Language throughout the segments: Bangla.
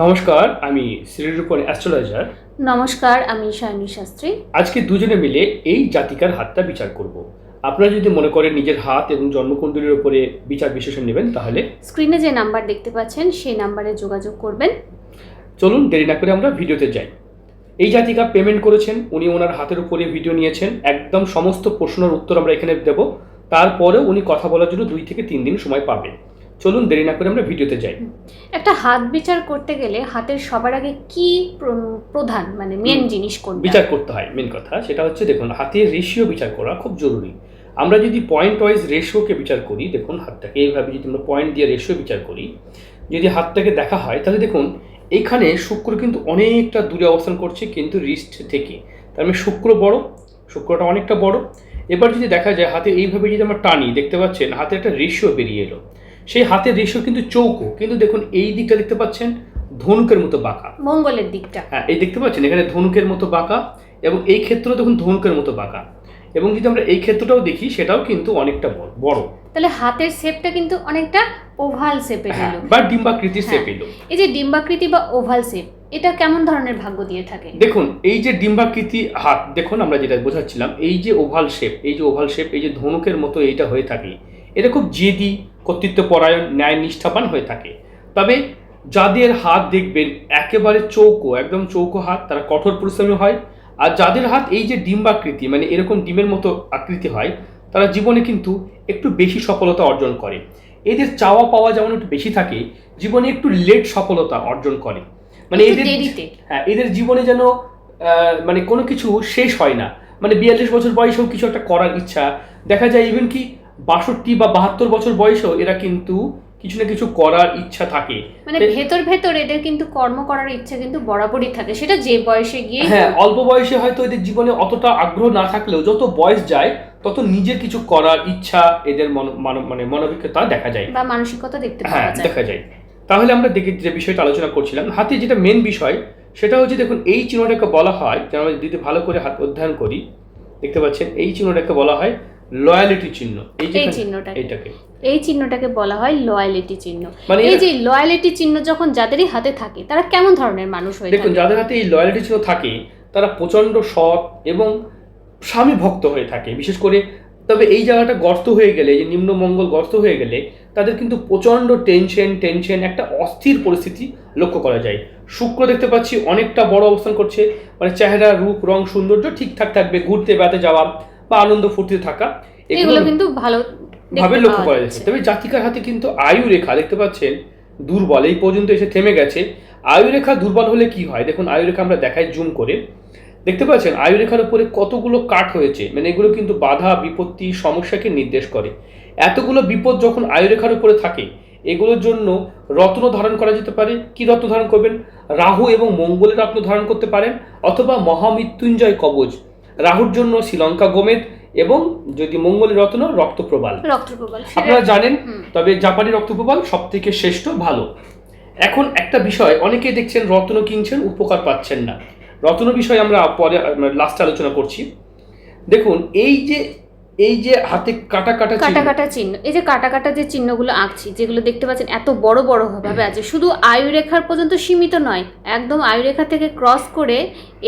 নমস্কার আমি শ্রীরূপন অ্যাস্ট্রোলজার নমস্কার আমি শায়নী শাস্ত্রী। আজকে দুজনে মিলে এই জাতিকার হাতটা বিচার করব। আপনারা যদি মনে করেন নিজের হাত এবং জন্মকুণ্ডলীর উপরে বিচার বিশ্লেষণ নেবেন তাহলে স্ক্রিনে যে নাম্বার দেখতে পাচ্ছেন সেই নাম্বারে যোগাযোগ করবেন। চলুন দেরি না করে আমরা ভিডিওতে যাই। এই জাতিকা পেমেন্ট করেছেন উনি ওনার হাতের উপরে ভিডিও নিয়েছেন। একদম সমস্ত প্রশ্নের উত্তর আমরা এখানে দেব। তারপরে উনি কথা বলার জন্য দুই থেকে তিন দিন সময় পাবেন। চলুন দেরি না করে আমরা ভিডিওতে যাই। একটা হাত বিচার করতে গেলে হাতের সবার আগে কি প্রধান মানে মেন জিনিস কোনটা? বিচার করতে হয় মেন কথা। সেটা হচ্ছে দেখুন হাতের রেশিও বিচার করা খুব জরুরি। আমরা যদি পয়েন্ট ওয়াইজ রেশিওকে বিচার করি দেখুন হাতটাকে এইভাবে যদি আমরা পয়েন্ট দিয়ে রেশিও বিচার করি যদি হাতটাকে দেখা হয় তাহলে দেখুন এখানে শুক্র কিন্তু অনেকটা দূরে অবস্থান করছে কিন্তু রিস্ট থেকে। তার মানে শুক্র বড় শুক্রটা অনেকটা বড়। এবার যদি দেখা যায় হাতে এইভাবে যদি আমরা টানি দেখতে পাচ্ছেন হাতে একটা রেশিও বেরিয়ে এলো। সেই হাতের রেশিও কিন্তু চৌকো। কিন্তু দেখুন এই দিকটা দেখতে পাচ্ছেন ধনুকের মতো বাঁকা। মঙ্গলের দিকটা। হ্যাঁ এই দেখতে পাচ্ছেন এখানে ধনুকের মতো বাঁকা এবং এই ক্ষেত্রেও দেখুন ধনুকের মতো বাঁকা। এবং যদি আমরা এই ক্ষেত্রটাও দেখি সেটাও কিন্তু অনেকটা বড় বড়। তাহলে হাতের শেপটা কিন্তু অনেকটা ওভাল শেপে হ্যাঁ এলো বা ডিম্বাকৃতির হ্যাঁ। শেপ এলো এই যে ডিম্বাকৃতি বা ওভাল শেপ এটা কেমন ধরনের ভাগ্য দিয়ে থাকে? দেখুন এই যে ডিম্বাকৃতি হাত দেখুন আমরা যেটা বোঝাচ্ছিলাম এই যে ওভাল শেপ এই যে ওভাল শেপ এই যে ধনুকের মতো এইটা হয়ে থাকে এটা খুব জেদি কর্তৃত্ব পরায়ণ ন্যায় নিষ্ঠাবান হয়ে থাকে। তবে যাদের হাত দেখবেন একেবারে চৌকো একদম চৌকো হাত তারা কঠোর পরিশ্রমী হয়। আর যাদের হাত এই যে ডিম্বাকৃতি মানে এরকম ডিমের মতো আকৃতি হয় তারা জীবনে কিন্তু একটু বেশি সফলতা অর্জন করে। এদের চাওয়া পাওয়া যেমন একটু বেশি থাকে জীবনে একটু লেট সফলতা অর্জন করে। মানে এদের হ্যাঁ এদের জীবনে যেন মানে কোনো কিছু শেষ হয় না। মানে বিয়াল্লিশ বছর বয়সেও কিছু একটা করার ইচ্ছা। দেখা যায় ইভেন কি বাষট্টি বা বাহাত্তর বছর বয়সেও এরা কিন্তু কিছু না কিছু করার ইচ্ছা থাকে। মানে ভেতর ভেতর এদের কিন্তু কর্ম করার ইচ্ছা কিন্তু বরাবরই থাকে। সেটা যে বয়সে গিয়ে হ্যাঁ অল্প বয়সে হয়তো এদের জীবনে অতটা আগ্রহ না থাকলেও যত বয়স যায় তত নিজের কিছু করার ইচ্ছা এদের মন- মানব- মানে মনোবিকতা দেখা যায়। বা মানসিকতা দেখতে হ্যাঁ দেখা যায়। তাহলে আমরা দেখি যে বিষয়টা আলোচনা করছিলাম। হাতে যেটা মেন বিষয় সেটা হচ্ছে দেখুন এই চিহ্নটাকে বলা হয় যেন আমরা যদি ভালো করে হাত অধ্যয়ন করি দেখতে পাচ্ছেন এই চিহ্নটাকে বলা হয় লয়ালিটি চিহ্ন। এই চিহ্নটাকে। এইটাকে। এই চিহ্নটাকে বলা হয় লয়ালিটি চিহ্ন। মানে এই যে লয়ালিটি চিহ্ন যখন যাদেরই হাতে থাকে তারা কেমন ধরনের মানুষ হয়ে দেখুন যাদের হাতে এই লয়ালিটি চিহ্ন থাকে তারা প্রচণ্ড সৎ এবং স্বামী ভক্ত হয়ে থাকে। বিশেষ করে তবে এই জায়গাটা গর্ত হয়ে গেলে যে নিম্নমঙ্গল গর্ত হয়ে গেলে তাদের কিন্তু প্রচণ্ড টেনশন টেনশন একটা অস্থির পরিস্থিতি লক্ষ্য করা যায়। শুক্র দেখতে পাচ্ছি অনেকটা বড় অবস্থান করছে। মানে চেহারা রূপ রং সৌন্দর্য ঠিকঠাক থাকবে ঘুরতে বেড়াতে যাওয়া। বা আনন্দ ফুর্তিতে থাকা এগুলো কিন্তু ভালো ভাবে লক্ষ্য করা যাচ্ছে। তবে জাতিকার হাতে কিন্তু আয়ু রেখা দেখতে পাচ্ছেন দুর্বল। এই পর্যন্ত এসে থেমে গেছে। আয়ু রেখা দুর্বল হলে কি হয়? দেখুন আয়ু রেখা আমরা দেখাই জুম করে। দেখতে পাচ্ছেন আয়ু রেখার উপরে কতগুলো কাঠ হয়েছে? মানে এগুলো কিন্তু বাধা বিপত্তি সমস্যাকে নির্দেশ করে। এতগুলো বিপদ যখন আয়ু রেখার উপরে থাকে এগুলোর জন্য রত্ন ধারণ করা যেতে পারে। কি রত্ন ধারণ করবেন? রাহু এবং মঙ্গলের রত্ন ধারণ করতে পারেন অথবা মহামৃত্যুঞ্জয় কবচ। রাহুর জন্য শ্রীলঙ্কা গোমেদ এবং যদি মঙ্গলের রত্ন রক্তপ্রবাল। রক্তপ্রবাল। আপনারা জানেন তবে জাপানি রক্তপ্রবাল সব থেকে শ্রেষ্ঠ ভালো। এখন একটা বিষয় অনেকে দেখছেন রত্ন কিনছেন উপকার পাচ্ছেন না। রত্ন বিষয় আমরা পরে লাস্ট আলোচনা করছি। দেখুন এই যে এই যে হাতে কাটা কাটা কাটা চিহ্ন, কাটা চিহ্ন এই যে কাটা কাটা যে চিহ্নগুলো আঁকছি যেগুলো দেখতে পাচ্ছেন এত বড় বড় ভাবে আছে শুধু আয়ুরেখার পর্যন্ত সীমিত নয় একদম আয়ুরেখা থেকে ক্রস করে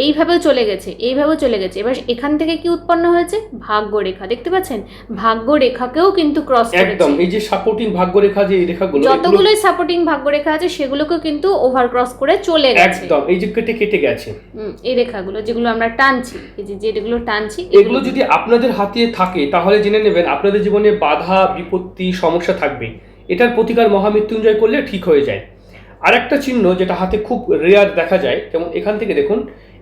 এইভাবেও চলে গেছে এইভাবেও চলে গেছে। এবার এখান থেকে কি উৎপন্ন হয়েছে? ভাগ্য রেখা দেখতে পাচ্ছেন? ভাগ্য রেখাকেও কিন্তু ক্রস একদম এই যে সাপোর্টিং ভাগ্য রেখা যে এই রেখাগুলো এগুলো যতগুলোই সাপোর্টিং ভাগ্য রেখা আছে সেগুলোকেও কিন্তু ওভার ক্রস করে চলে গেছে। একদম এই যে কেটে কেটে গেছে। হুম, এই রেখাগুলো যেগুলো আমরা টানছি এই যে যেগুলো টানছি এগুলো যদি আপনাদের হাতে থাকে তাহলে জেনে নেবেন আপনাদের জীবনে বাধা বিপত্তি সমস্যা থাকবে। এটার প্রতিকার মহামৃত্যুঞ্জয় করলে ঠিক হয়ে যায়। আরেকটা চিহ্ন যেটা হাতে খুব রেয়ার দেখা যায় যেমন এখান থেকে দেখুন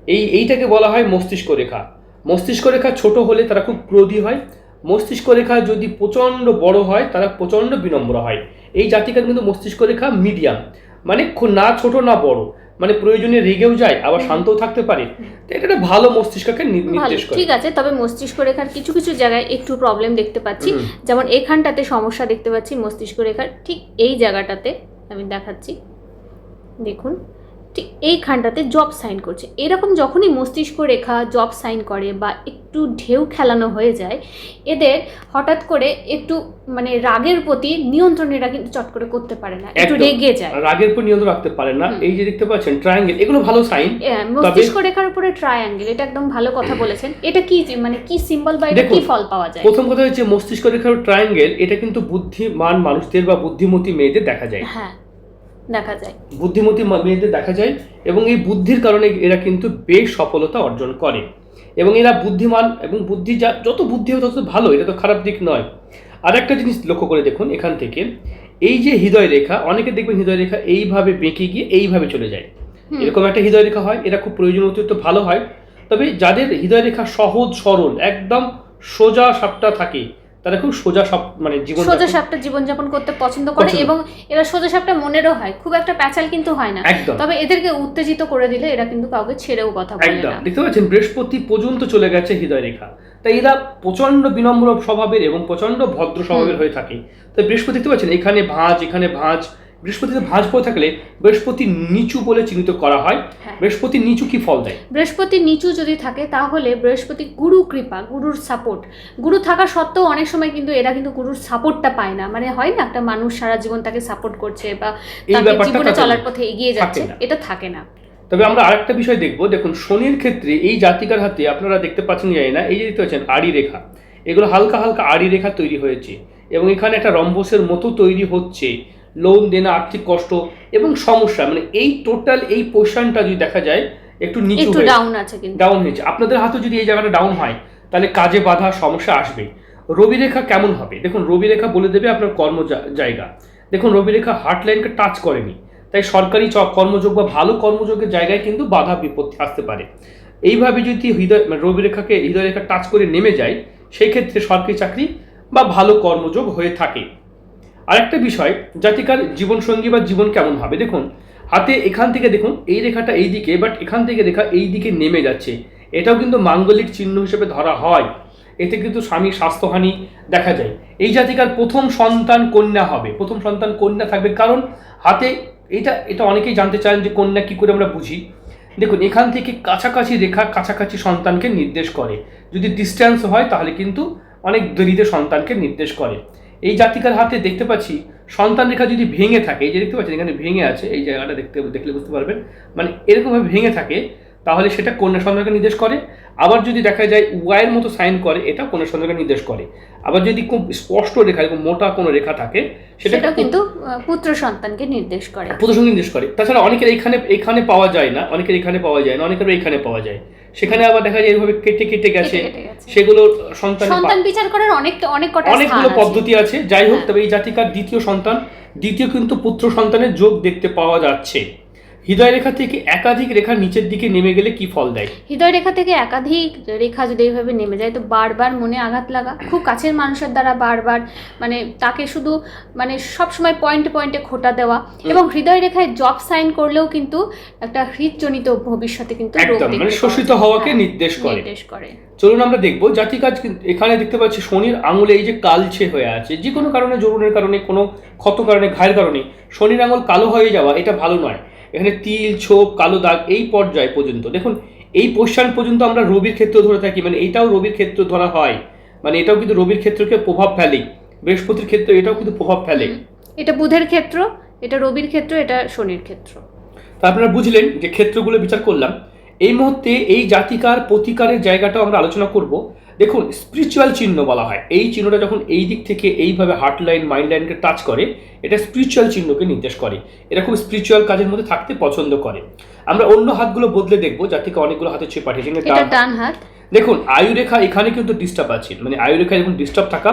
এই এইটাকে বলা হয় মস্তিষ্ক রেখা। মস্তিষ্ক রেখা ছোট হলে তারা খুব ক্রোধী হয়। মস্তিষ্ক রেখা যদি প্রচণ্ড বড় হয় তারা প্রচণ্ড বিনম্র হয়। এই জাতিকার কিন্তু মস্তিষ্ক রেখা মিডিয়াম। মানে না ছোট না বড়। মানে প্রয়োজনে রেগেও যায় আবার শান্তও থাকতে পারে। এটা একটা ভালো মস্তিষ্ককে নির্দেশ করে। ঠিক আছে তবে মস্তিষ্ক রেখার কিছু কিছু জায়গায় একটু প্রবলেম দেখতে পাচ্ছি। যেমন এখানটাতে সমস্যা দেখতে পাচ্ছি মস্তিষ্ক রেখার ঠিক এই জায়গাটাতে আমি দেখাচ্ছি। দেখুন। ঠিক এইখানটাতে জব সাইন করছে। এরকম যখনই মস্তিষ্ক রেখা জব সাইন করে বা একটু ঢেউ খেলানো হয়ে যায় এদের হঠাৎ করে একটু মানে রাগের প্রতি নিয়ন্ত্রণ এরা কিন্তু চট করে করতে পারে না একটু রেগে যায়। রাগের উপর নিয়ন্ত্রণ রাখতে পারে না। এই যে দেখতে পাচ্ছেন ট্রায়াঙ্গেল এগুলো ভালো সাইন মস্তিষ্ক রেখার উপরে ট্রায়াঙ্গেল এটা একদম ভালো কথা বলেছেন। এটা কি মানে কি সিম্বল বা এটা কি ফল পাওয়া যায়? প্রথম কথা হচ্ছে মস্তিষ্ক রেখার ট্রায়াঙ্গেল এটা কিন্তু বুদ্ধিমান মানুষদের বা বুদ্ধিমতী মেয়েদের দেখা যায়। হ্যাঁ। দেখা যায়। বুদ্ধিমতী মেয়েদের দেখা যায় এবং এই বুদ্ধির কারণে এরা কিন্তু বেশ সফলতা অর্জন করে। এবং এরা বুদ্ধিমান এবং বুদ্ধি যা যত বুদ্ধি হবে তত ভালো এটা তো খারাপ দিক নয়। আর একটা জিনিস লক্ষ্য করে দেখুন এখান থেকে। এই যে হৃদয় রেখা অনেকে দেখবেন হৃদয় রেখা এইভাবে বেঁকে গিয়ে এইভাবে চলে যায়। এরকম একটা হৃদয় রেখা হয় এরা খুব প্রয়োজন অতিরিক্ত ভালো হয়। তবে যাদের হৃদয় রেখা সহজ সরল একদম সোজা সাপটা থাকে তারা খুব সোজা সব মানে জীবন সোজা সাপটা জীবনযাপন করতে পছন্দ করে এবং এরা সোজা সাপটা মনেরও হয়। খুব একটা প্যাচাল কিন্তু হয় না। তবে এদেরকে উত্তেজিত করে দিলে এরা কিন্তু কাউকে ছেড়েও কথা বলে না। দেখতে পাচ্ছেন বৃহস্পতি পর্যন্ত চলে গেছে হৃদয় রেখা তাই এরা প্রচণ্ড বিনম্র স্বভাবের এবং প্রচণ্ড ভদ্র স্বভাবের হয়ে থাকে। তাই বৃহস্পতি দেখতে পাচ্ছেন এখানে ভাঁজ এখানে ভাঁজ। বৃহস্পতিতে ভাঁজ পড়ে থাকলে বৃহস্পতি নিচু বলে চিহ্নিত করা হয়। হ্যাঁ। বৃহস্পতি নিচু কি ফল দেয়? বৃহস্পতি নিচু যদি থাকে তাহলে বৃহস্পতি গুরু কৃপা গুরুর সাপোর্ট। গুরু থাকা সত্ত্বেও অনেক সময় কিন্তু এরা কিন্তু গুরুর সাপোর্টটা পায় না। মানে হয় না একটা মানুষ সারা জীবন তাকে সাপোর্ট করছে বা তাকে জীবনে চলার পথে এগিয়ে যাচ্ছে। এটা থাকে না। তবে আমরা আরেকটা বিষয় দেখব। দেখুন শনির ক্ষেত্রে এই জাতিকার হাতে আপনারা দেখতে পাচ্ছেন জানি না এই যে দেখতে পাচ্ছেন আড়ি রেখা। এগুলো হালকা হালকা আড়ি রেখা তৈরি হয়েছে এবং এখানে একটা রম্বসের মতো তৈরি হচ্ছে। লোন দেনা আর্থিক কষ্ট এবং সমস্যা মানে এই টোটাল এই পোর্শনটা যদি দেখা যায় একটু নিচু একটু হয়ে ডাউন আছে কিন্তু। ডাউন হয়েছে। আপনাদের হাতে যদি এই জায়গাটা ডাউন হয় তাহলে কাজে বাধা সমস্যা আসবে। রবি রেখা কেমন হবে? দেখুন রবি রেখা বলে দেবে আপনার কর্ম জায়গা। দেখুন রবি রেখা হার্ট লাইনকে টাচ করেনি। তাই সরকারি কর্মযোগ বা ভালো কর্মযোগের জায়গায় কিন্তু বাধা বিপত্তি আসতে পারে। এইভাবে যদি হৃদয় মানে রবি রেখাকে হৃদয় রেখা টাচ করে নেমে যায় সেই ক্ষেত্রে সরকারি চাকরি বা ভালো কর্মযোগ হয়ে থাকে। আরেকটা বিষয়, জাতিকার জীবনসঙ্গী বা জীবন কেমন হবে? দেখুন, হাতে এখান থেকে দেখুন, এই রেখাটা এই দিকে বাট এখান থেকে রেখা এই দিকে নেমে যাচ্ছে। এটাও কিন্তু মাঙ্গলিক চিহ্ন হিসেবে ধরা হয়। এতে কিন্তু স্বামীর স্বাস্থ্যহানি দেখা যায়। এই জাতিকার প্রথম সন্তান কন্যা হবে। প্রথম সন্তান কন্যা থাকবে কারণ হাতে এটা এটা অনেকেই জানতে চান যে কন্যা কি করে আমরা বুঝি। দেখুন, এখান থেকে কাছাকাছি রেখা কাছাকাছি সন্তানকে নির্দেশ করে। যদি ডিস্ট্যান্স হয়, তাহলে কিন্তু অনেক দেরিতে সন্তানকে নির্দেশ করে। এই জাতিকার হাতে দেখতে পাচ্ছি, সন্তান রেখা যদি ভেঙে থাকে, এই যে দেখতে পাচ্ছেন, এখানে ভেঙে আছে, এই জায়গাটা দেখতে, দেখলে বুঝতে পারবেন মানে এরকমভাবে ভেঙে থাকে তাহলে সেটা কন্যা সন্তানকে নির্দেশ করে। আবার যদি দেখা যায় ওয়াইয়ের মতো সাইন করে এটা কন্যা সন্তানকে নির্দেশ করে। আবার যদি খুব স্পষ্ট রেখা এরকম মোটা কোনো রেখা থাকে সেটা কিন্তু পুত্র সন্তানকে নির্দেশ করে। প্রদর্শন নির্দেশ করে। তাছাড়া অনেকের এখানে এখানে পাওয়া যায় না অনেকের এখানে পাওয়া যায় না অনেকের এখানে পাওয়া যায়। সেখানে আবার দেখা যায় এইভাবে কেটে কেটে গেছে। সেগুলো সন্তান সন্তান বিচার করার অনেক অনেক কটা অনেকগুলো পদ্ধতি আছে। যাই হোক হ্যাঁ। তবে এই জাতিকার দ্বিতীয় সন্তান দ্বিতীয় কিন্তু পুত্র সন্তানের যোগ দেখতে পাওয়া যাচ্ছে। হৃদয় রেখা থেকে একাধিক রেখা নিচের দিকে নেমে গেলে কি ফল দেয়? হৃদয় রেখা থেকে একাধিক রেখা যদি এইভাবে নেমে যায় তো বারবার মনে আঘাত লাগা। খুব কাছের মানুষের দ্বারা বারবার মানে তাকে শুধু মানে সব সময় পয়েন্টে পয়েন্টে খোটা দেওয়া এবং হৃদয় রেখায় জব সাইন করলেও কিন্তু একটা হৃদজনিত ভবিষ্যতে কিন্তু একদম মানে শোষিত হওয়াকে হ্যাঁ, নির্দেশ করে। নির্দেশ করে। চলুন আমরা দেখব জাতিকাজ এখানে দেখতে পাচ্ছি শনির আঙুলে এই যে কালছে হয়ে আছে। যে কোনো কারণে জরুরের কারণে কোনো ক্ষত কারণে ঘায়ের কারণে শনির আঙুল কালো হয়ে যাওয়া এটা ভালো নয়। এখানে তিল ছোপ কালো দাগ এই পর্যায় পর্যন্ত। দেখুন এই পোষণ পর্যন্ত আমরা রবির ক্ষেত্র ধরে থাকি মানে এটাও রবির ক্ষেত্র ধরা হয়। মানে এটাও কিন্তু রবির ক্ষেত্রকে প্রভাব ফেলে। বৃহস্পতির ক্ষেত্রে এটাও কিন্তু প্রভাব ফেলে। এটা বুধের ক্ষেত্র এটা রবির ক্ষেত্র এটা শনির ক্ষেত্র। তা আপনারা বুঝলেন যে ক্ষেত্রগুলো বিচার করলাম। এই মুহূর্তে এই জাতিকার প্রতিকারের জায়গাটাও আমরা আলোচনা করব। দেখুন স্পিরিচুয়াল চিহ্ন বলা হয়। এই চিহ্নটা যখন এই দিক থেকে এইভাবে হার্ট লাইন মাইন্ড লাইনকে টাচ করে এটা স্পিরিচুয়াল চিহ্নকে নির্দেশ করে। এরা খুব স্পিরিচুয়াল কাজের মধ্যে থাকতে পছন্দ করে। আমরা অন্য হাতগুলো বদলে দেখব যার থেকে অনেকগুলো হাতে চেয়ে পাঠিয়েছি। এটা ডান হাত। দেখুন আয়ুরেখা এখানে কিন্তু ডিস্টার্ব আছে। মানে আয়ুরেখা যখন ডিস্টার্ব থাকা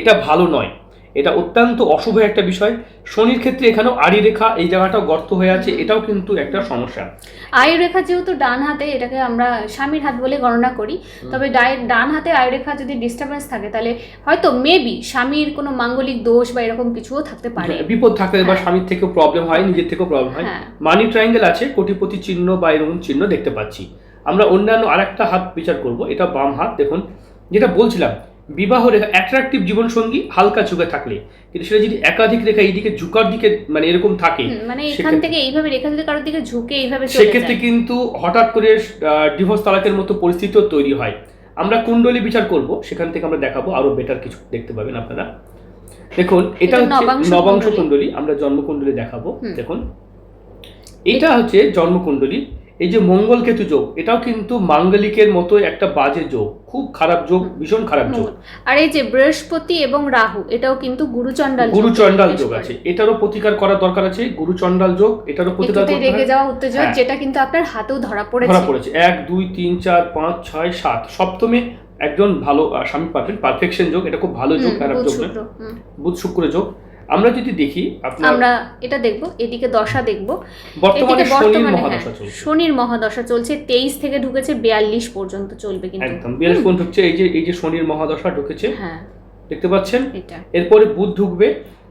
এটা ভালো নয়। এটা অত্যন্ত অশুভ একটা বিষয়। শনির ক্ষেত্রে এখানেও আড়ি রেখা এই জায়গাটাও গর্ত হয়ে আছে এটাও কিন্তু একটা সমস্যা। আয়ুরেখা যেহেতু ডান হাতে এটাকে আমরা স্বামীর হাত বলে গণনা করি তবে ডান হাতে আয়ুরেখা যদি ডিস্টারবেন্স থাকে তাহলে হয়তো মেবি স্বামীর কোনো মাঙ্গলিক দোষ বা এরকম কিছুও থাকতে পারে। বিপদ থাকতে বা হ্যাঁ। স্বামীর থেকেও প্রবলেম হয় নিজের থেকেও প্রবলেম হয়। হ্যাঁ। মানি ট্রায়াঙ্গেল আছে কোটিপতি চিহ্ন বা এরকম চিহ্ন দেখতে পাচ্ছি। আমরা অন্যান্য আরেকটা হাত বিচার করব এটা বাম হাত দেখুন। যেটা বলছিলাম বিবাহ রেখা অ্যাট্রাকটিভ জীবনসঙ্গী হালকা ঝুঁকে থাকলে। কিন্তু সেটা যদি একাধিক রেখা এইদিকে ঝুঁকার দিকে মানে এরকম থাকে মানে এখান থেকে এইভাবে রেখা যদি কারোর দিকে ঝুঁকে এইভাবে সেক্ষেত্রে কিন্তু হঠাৎ করে ডিভোর্স তালাকের মতো পরিস্থিতিও তৈরি হয়। আমরা কুণ্ডলী বিচার করব সেখান থেকে আমরা দেখাবো আরও বেটার কিছু দেখতে পাবেন আপনারা। দেখুন এটা হচ্ছে নবাংশ। কুণ্ডলী। আমরা জন্মকুণ্ডলী দেখাবো দেখুন। এটা হচ্ছে জন্মকুণ্ডলী। এই যে মঙ্গল কেতু যোগ এটাও কিন্তু মাঙ্গলিকের মতো একটা বাজে যোগ খুব খারাপ যোগ ভীষণ খারাপ যোগ। আর এই যে বৃহস্পতি এবং রাহু এটাও কিন্তু গুরুচণ্ডাল গুরুচণ্ডাল প্রবেশ যোগ আছে। এটারও প্রতিকার করার দরকার আছে গুরুচণ্ডাল যোগ এটারও প্রতিকার করতে রেগে যাওয়া উত্তেজনা হ্যাঁ। যেটা কিন্তু আপনার হাতেও ধরা পড়েছে। ধরা পড়েছে। এক দুই তিন চার পাঁচ ছয় সাত। সপ্তমে একজন ভালো স্বামী পাবেন। পারফেকশন যোগ এটা খুব ভালো যোগ খারাপ যোগ না বুধ শুক্র যোগ। আমরা যদি দেখি আমরা এটা দেখব এদিকে দশা দেখব। বর্তমানে এদিকে হ্যাঁ, চলছে। শনির মহাদশা চলছে তেইশ থেকে ঢুকেছে বিয়াল্লিশ পর্যন্ত চলবে কিন্তু। একদম বিরাজ কোণ ঢুকছে এই যে এই যে শনির মহাদশা ঢুকেছে হ্যাঁ। দেখতে পাচ্ছেন? এটা। এরপরে বুধ ঢুকবে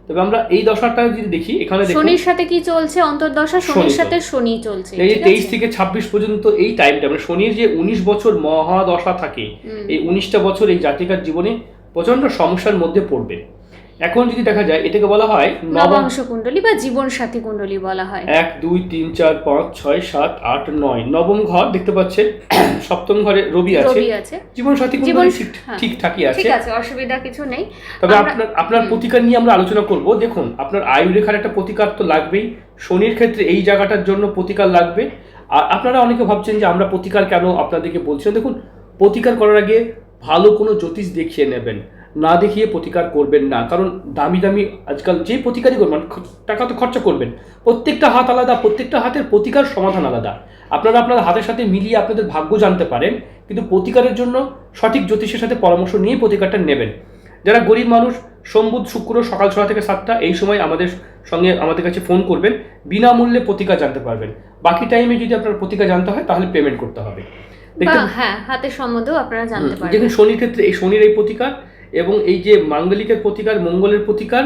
তবে আমরা এই দশাটা যদি দেখি এখানে দেখুন। শনির সাথে কি চলছে? অন্তর্দশা শনি শনির সাথে শনি চলছে এই যে তেইশ? থেকে ছাব্বিশ পর্যন্ত এই টাইমটা মানে শনির যে উনিশ বছর মহাদশা থাকে এই উনিশটা বছর এই জাতিকার জীবনে প্রচণ্ড সমস্যার মধ্যে পড়বে। এখন যদি দেখা যায় এটাকে বলা হয় নবাংশ কুণ্ডলী বা জীবন সাথী কুণ্ডলী বলা হয়। এক দুই তিন চার পাঁচ ছয় সাত আট নয়। নবম ঘর দেখতে পাচ্ছেন সপ্তম ঘরে রবি আছে। জীবন সাথী জীবন কুণ্ডলী ঠিক হ্যাঁ। ঠিকঠাকই আছে। ঠিক আছে অসুবিধা কিছু নেই। তবে আপনার আপনার প্রতিকার নিয়ে আমরা আলোচনা করব। দেখুন আপনার আয়ু রেখার একটা প্রতিকার তো লাগবেই। শনির ক্ষেত্রে এই জায়গাটার জন্য প্রতিকার লাগবে। আর আপনারা অনেকে ভাবছেন যে আমরা প্রতিকার কেন আপনাদেরকে বলছি দেখুন প্রতিকার করার আগে ভালো কোনো জ্যোতিষ দেখিয়ে নেবেন। না দেখিয়ে প্রতিকার করবেন না। কারণ দামি দামি আজকাল যে প্রতিকারই করবেন খ- টাকা তো খরচা করবেন। প্রত্যেকটা হাত আলাদা প্রত্যেকটা হাতের প্রতিকার সমাধান আলাদা। আপনারা আপনার হাতের সাথে মিলিয়ে আপনাদের ভাগ্য জানতে পারেন কিন্তু প্রতিকারের জন্য সঠিক জ্যোতিষের সাথে পরামর্শ নিয়ে প্রতিকারটা নেবেন। যারা গরিব মানুষ সোমবুধ শুক্র সকাল ছটা থেকে সাতটা এই সময় আমাদের সঙ্গে আমাদের কাছে ফোন করবেন বিনামূল্যে প্রতিকার জানতে পারবেন। বাকি টাইমে যদি আপনার প্রতিকার জানতে হয় তাহলে পেমেন্ট করতে হবে। হ্যাঁ হাতের সম্বন্ধেও আপনারা জানতে পারবেন। দেখুন শনির ক্ষেত্রে এই শনির এই প্রতিকার এবং এই যে মাঙ্গলিকের প্রতিকার মঙ্গলের প্রতিকার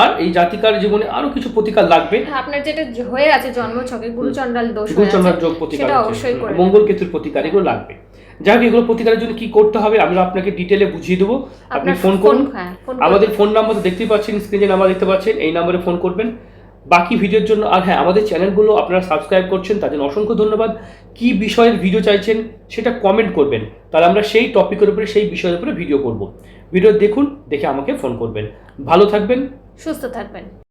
আর এই জাতিকার জীবনে আরও কিছু প্রতিকার লাগবে। হ্যাঁ, আপনার যেটা হয়ে আছে জন্মছকে গুরুচন্ডাল দোষ গুরুচন্ডাল যোগ প্রতিকার অবশ্যই মঙ্গল কেতুর প্রতিকার এগুলো লাগবে। যাই হোক এগুলো প্রতিকারের জন্য কি করতে হবে আমরা আপনাকে ডিটেলে বুঝিয়ে দেবো। আপনি ফোন করুন। হ্যাঁ আমাদের ফোন নাম্বার দেখতে দেখতেই পাচ্ছেন স্ক্রিনে নাম্বার দেখতে পাচ্ছেন এই নাম্বারে ফোন করবেন। বাকি ভিডিওর জন্য, আর হ্যাঁ আমাদের চ্যানেলগুলো আপনারা সাবস্ক্রাইব করছেন, তার জন্য অসংখ্য ধন্যবাদ। কি বিষয়ের ভিডিও চাইছেন সেটা কমেন্ট করবেন। তাহলে আমরা সেই টপিকের উপরে, সেই বিষয়ের উপরে ভিডিও করব। ভিডিও দেখুন, দেখে আমাকে ফোন করবেন। ভালো থাকবেন। সুস্থ থাকবেন।